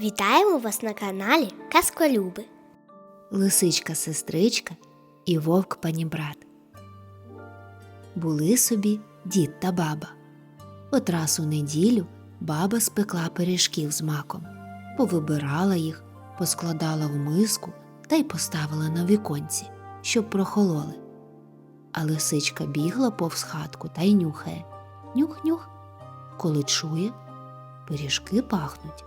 Вітаємо вас на каналі Казколюби. лисичка сестричка і вовк панібрат. Були собі дід та баба. От раз у неділю баба спекла пиріжків з маком, повибирала їх, поскладала в миску та й поставила на віконці, щоб прохололи. А лисичка бігла повз хатку та й нюхає. Нюх-нюх. Коли чує, пиріжки пахнуть.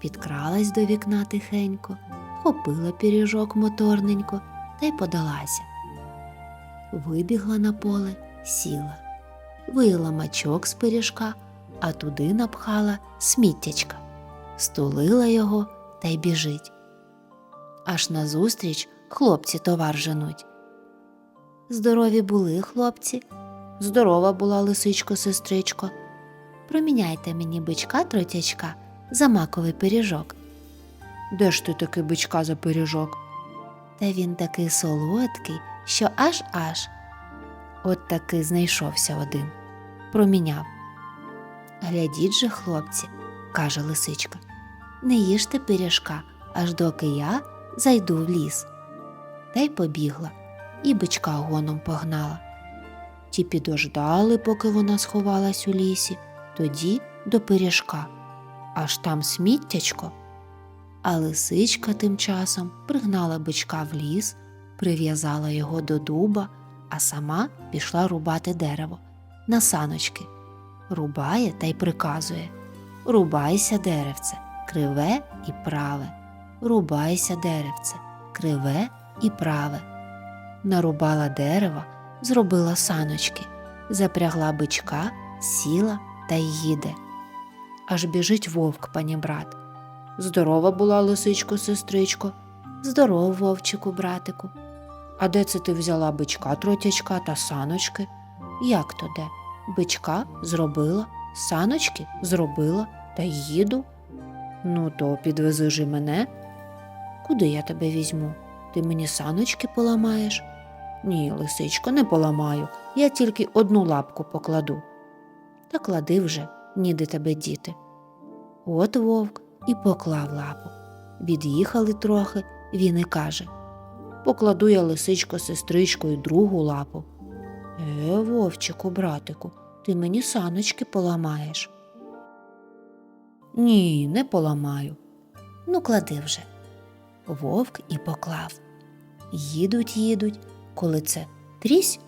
Підкралась до вікна тихенько, хопила пиріжок моторненько та й подалася. Вибігла на поле, сіла, вияла мачок з пиріжка, а туди напхала сміттячка, стулила його та й біжить. Аж назустріч хлопці товар женуть. Здорові були хлопці, здорова була лисичко сестричко. Проміняйте мені бичка тротячка за маковий пиріжок. Де ж ти таки бичка за пиріжок? Та він такий солодкий, що аж аж. От таки знайшовся один. Проміняв. Глядіть же, хлопці, каже лисичка, не їжте пиріжка, аж доки я зайду в ліс. Та й побігла, і бичка гоном погнала. Ті підождали, поки вона сховалась у лісі, тоді до пиріжка, аж там сміттячко. А лисичка тим часом пригнала бичка в ліс, прив'язала його до дуба, а сама пішла рубати дерево на саночки. Рубає та й приказує Рубайся, деревце, криве і праве. Рубайся, деревце, криве і праве. Нарубала дерева, зробила саночки, запрягла бичка, сіла та й їде. Аж біжить вовк, пані брат. Здорова була лисичко, сестричко. Здоров, вовчику, братику. А де це ти взяла бичка, тротячка та саночки? Як то де? Бичка зробила, саночки зробила та їду. Ну, то підвези ж і мене. Куди я тебе візьму? Ти мені саночки поламаєш? Ні, лисичко, не поламаю. Я тільки одну лапку покладу. Та клади вже, ніде тебе діти. От вовк і поклав лапу. Від'їхали трохи, він і каже Покладу я лисичко сестричкою другу лапу. Е, вовчику, братику, ти мені саночки поламаєш. Ні, не поламаю. Ну, клади вже. Вовк і поклав. Їдуть, їдуть, коли це трісь.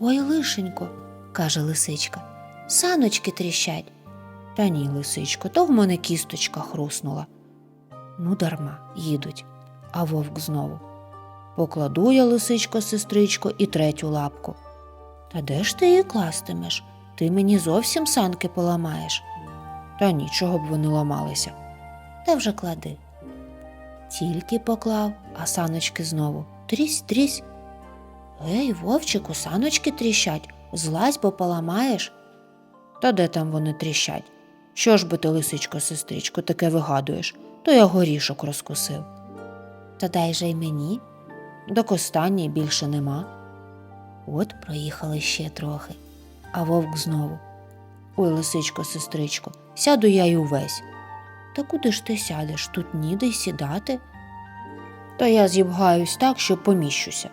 Ой, лишенько, каже лисичка, саночки тріщать. Та ні, лисичко, то в мене кісточка хруснула. Ну, дарма, їдуть, а вовк знову. Покладу я, лисичко, сестричко, і третю лапку. Та де ж ти її кластимеш? Ти мені зовсім санки поламаєш. Та нічого б вони ламалися. Та вже клади. Тільки поклав, а саночки знову трісь, трісь. Гей, вовчику, саночки тріщать, злазь, бо поламаєш. Та де там вони тріщать? Що ж би ти, лисичко, сестричко, таке вигадуєш, то я горішок розкусив. Та дай же й мені. До останній більше нема. От проїхали ще трохи, а вовк знову. Ой, лисичко, сестричко, сяду я й увесь. Та куди ж ти сядеш? Тут ніде й сідати. Та я зібгаюсь так, що поміщуся.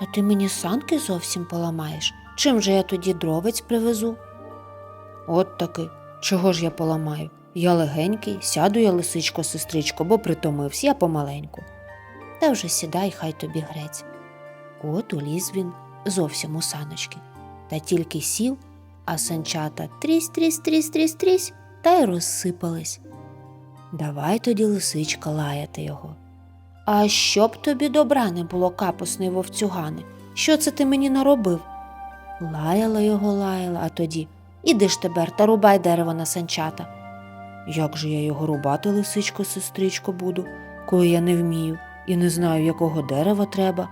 Та ти мені санки зовсім поламаєш. Чим же я тоді дровець привезу? От таки, чого ж я поламаю? Я легенький, сяду я, лисичко, сестричко, бо притомився я помаленьку. Та вже сідай, хай тобі грець. От уліз він зовсім у саночки, та тільки сів, а санчата трісь, трісь, трісь, трісь, трісь, та й розсипались. Давай тоді, лисичка, лаяти його. А щоб тобі добра не було, капусний вовцюгане, що це ти мені наробив? Лаяла його, лаяла, а тоді іди ж тепер та рубай дерево на санчата. Як же я його рубати, лисичко, сестричко, буду, коли я не вмію і не знаю, якого дерева треба.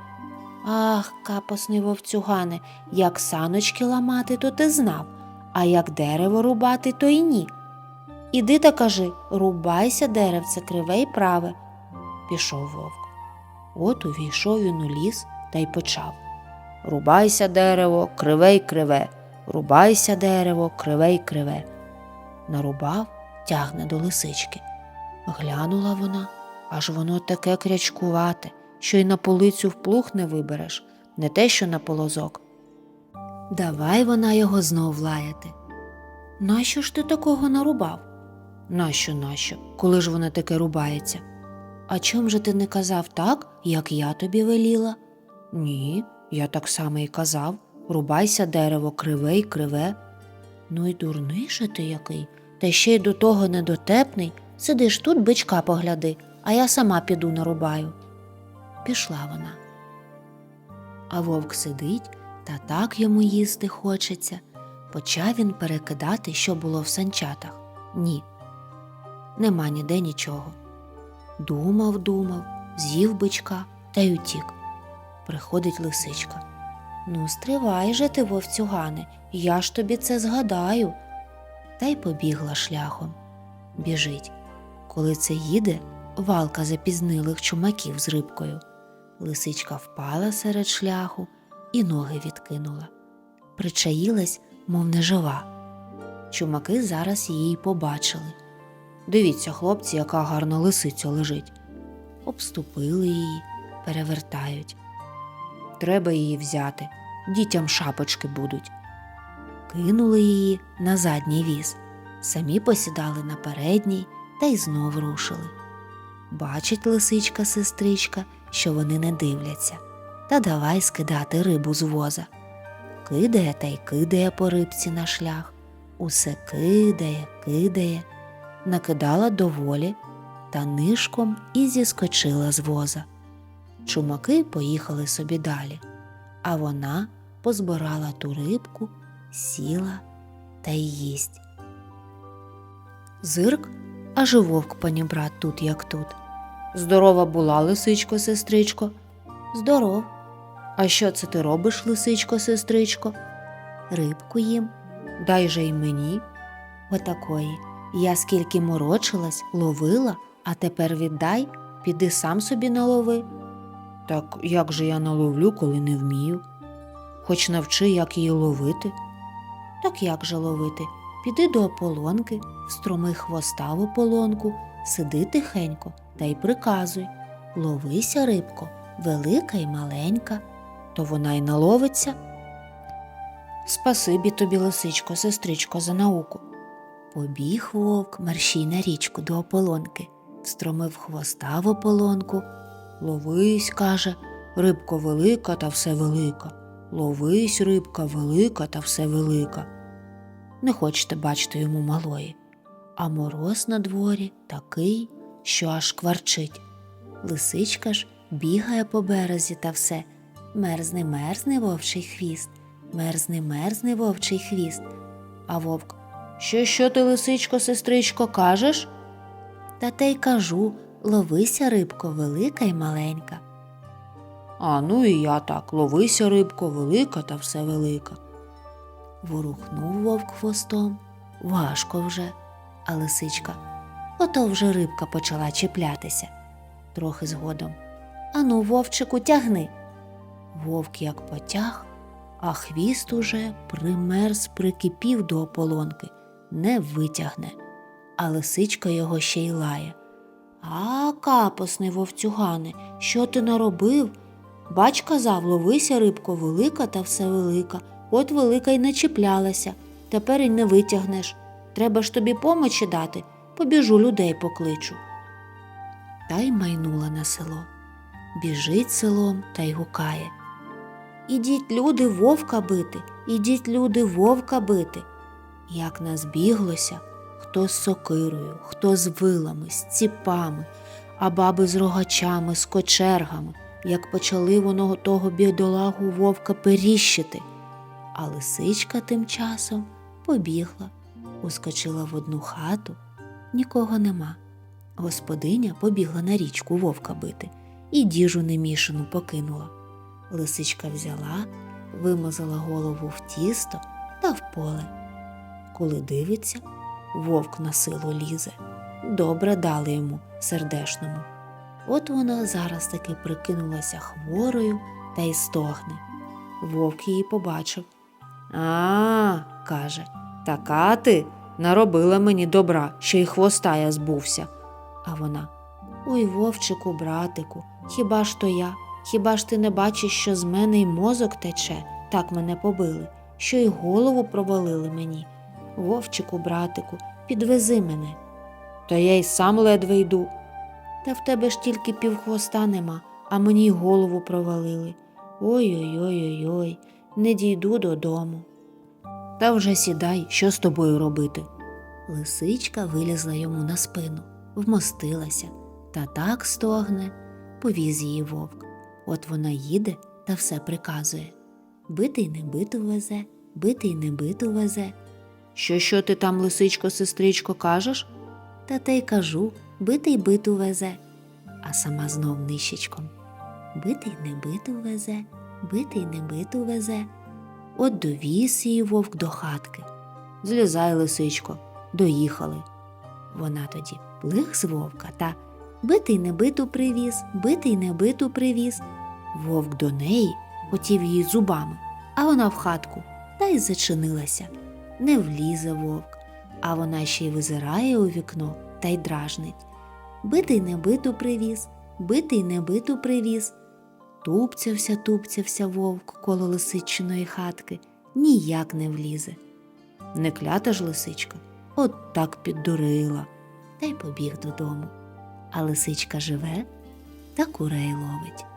Ах, капосний вовцюгане, як саночки ламати, то ти знав, а як дерево рубати, то й ні. Іди та кажи рубайся, деревце, криве й праве. Пішов вовк. От увійшов він у ліс та й почав. Рубайся, дерево, криве й криве, рубайся, дерево, криве й криве. Нарубав, тягне до лисички. Глянула вона, аж воно таке крячкувате, що й на полицю вплух не вибереш, не те, що на полозок. Давай вона його знов лаяти. Нащо ж ти такого нарубав? Нащо, нащо, коли ж вона таке рубається? А чом же ти не казав так, як я тобі веліла? Ні, я так само і казав. Рубайся дерево криве й криве. Ну й дурний же ти який, та ще й до того недотепний. Сидиш тут, бичка погляди, а я сама піду нарубаю. Пішла вона. А вовк сидить, та так йому їсти хочеться. Почав він перекидати, що було в санчатах. Ні, нема ніде нічого. Думав, думав, з'їв бичка та й утік. Приходить лисичка. Ну, стривай же ти, вовцюгане, я ж тобі це згадаю. Та й побігла шляхом. Біжить. Коли це їде, валка запізнилих чумаків з рибкою. Лисичка впала серед шляху і ноги відкинула. Причаїлась, мов нежива. Чумаки зараз її побачили. Дивіться, хлопці, яка гарна лисиця лежить. Обступили її, перевертають. Треба її взяти, дітям шапочки будуть. Кинули її на задній віз, самі посідали на передній та й знов рушили. Бачить лисичка сестричка, що вони не дивляться, та давай скидати рибу з воза. Кидає та й кидає по рибці на шлях, усе кидає, кидає, накидала доволі та нишком і зіскочила з воза. Чумаки поїхали собі далі, а вона позбирала ту рибку, сіла та й їсть. Зирк, аж вовк панібрат тут, як тут. Здорова була, лисичко, сестричко. Здоров. А що це ти робиш, лисичко, сестричко? Рибку їм. Дай же й мені. Отакої. Я скільки морочилась, ловила, а тепер віддай, піди сам собі налови. Так як же я наловлю, коли не вмію? Хоч навчи, як її ловити. Так як же ловити? Піди до ополонки, встроми хвоста в ополонку, сиди тихенько та й приказуй ловися, рибко, велика й маленька, то вона й наловиться. Спасибі тобі, лисичко, сестричко, за науку. Побіг вовк мерщій на річку до ополонки, встромив хвоста в ополонку. Ловись, каже, рибко велика та все велика. Ловись, рибка велика та все велика. Не хочете бачити йому малої. А мороз на дворі такий, що аж кварчить. Лисичка ж бігає по березі та все. Мерзне, мерзне вовчий хвіст, мерзне, мерзне вовчий хвіст. А вовк Що, що ти, лисичко, сестричко, кажеш? Та те й кажу ловися, рибко, велика й маленька. А ну і я так, ловися, рибко, велика та все велика. Ворухнув вовк хвостом, важко вже, а лисичка. Ото вже рибка почала чіплятися. Трохи згодом. Ану, вовчику, тягни. Вовк як потяг, а хвіст уже примерз, прикипів до ополонки, не витягне, а лисичка його ще й лає. А, капосний вовцюгане, що ти наробив? Бач, казав, ловися, рибко, велика та все велика. От велика й не чіплялася, тепер і не витягнеш. Треба ж тобі помочі дати, побіжу людей покличу. Та й майнула на село. Біжить селом та й гукає. Ідіть, люди, вовка бити, ідіть, люди, вовка бити. Як назбіглося, хто з сокирою, хто з вилами, з ціпами, а баби з рогачами, з кочергами, як почали воно того бідолагу вовка періщити. А лисичка тим часом побігла, ускочила в одну хату, нікого нема. Господиня побігла на річку вовка бити і діжу немішану покинула. Лисичка взяла, вимазала голову в тісто та в поле. Коли дивиться, вовк на силу лізе. Добре дали йому сердешному. От вона зараз таки прикинулася хворою та й стогне. Вовк її побачив. А, каже, така ти наробила мені добра, що й хвоста я збувся. А вона Ой, вовчику, братику, хіба ж то я? Хіба ж ти не бачиш, що з мене й мозок тече, так мене побили, що й голову провалили мені. Вовчику, братику, підвези мене. Та я й сам ледве йду. Та в тебе ж тільки півхвоста нема, а мені й голову провалили. Ой-ой-ой-ой-ой, не дійду додому. Та вже сідай, що з тобою робити? Лисичка вилізла йому на спину, вмостилася, та так стогне, повіз її вовк. От вона їде та все приказує. Битий не биту везе, битий не биту везе. Що, що ти там, лисичко, сестричко, кажеш? Та те й кажу, битий биту везе, а сама знов нищечком. Битий не биту везе, битий не биту везе. От довіз її вовк до хатки. Злізай, лисичко, доїхали. Вона тоді плих з вовка та битий не биту привіз, битий не биту привіз. Вовк до неї хотів її зубами, а вона в хатку та й зачинилася. Не влізе вовк, а вона ще й визирає у вікно та й дражнить. Битий не биту привіз, битий не биту привіз. Тупцявся, тупцявся вовк коло лисичиної хатки, ніяк не влізе. Не клята ж лисичка, от так піддурила, та й побіг додому. А лисичка живе та курей ловить.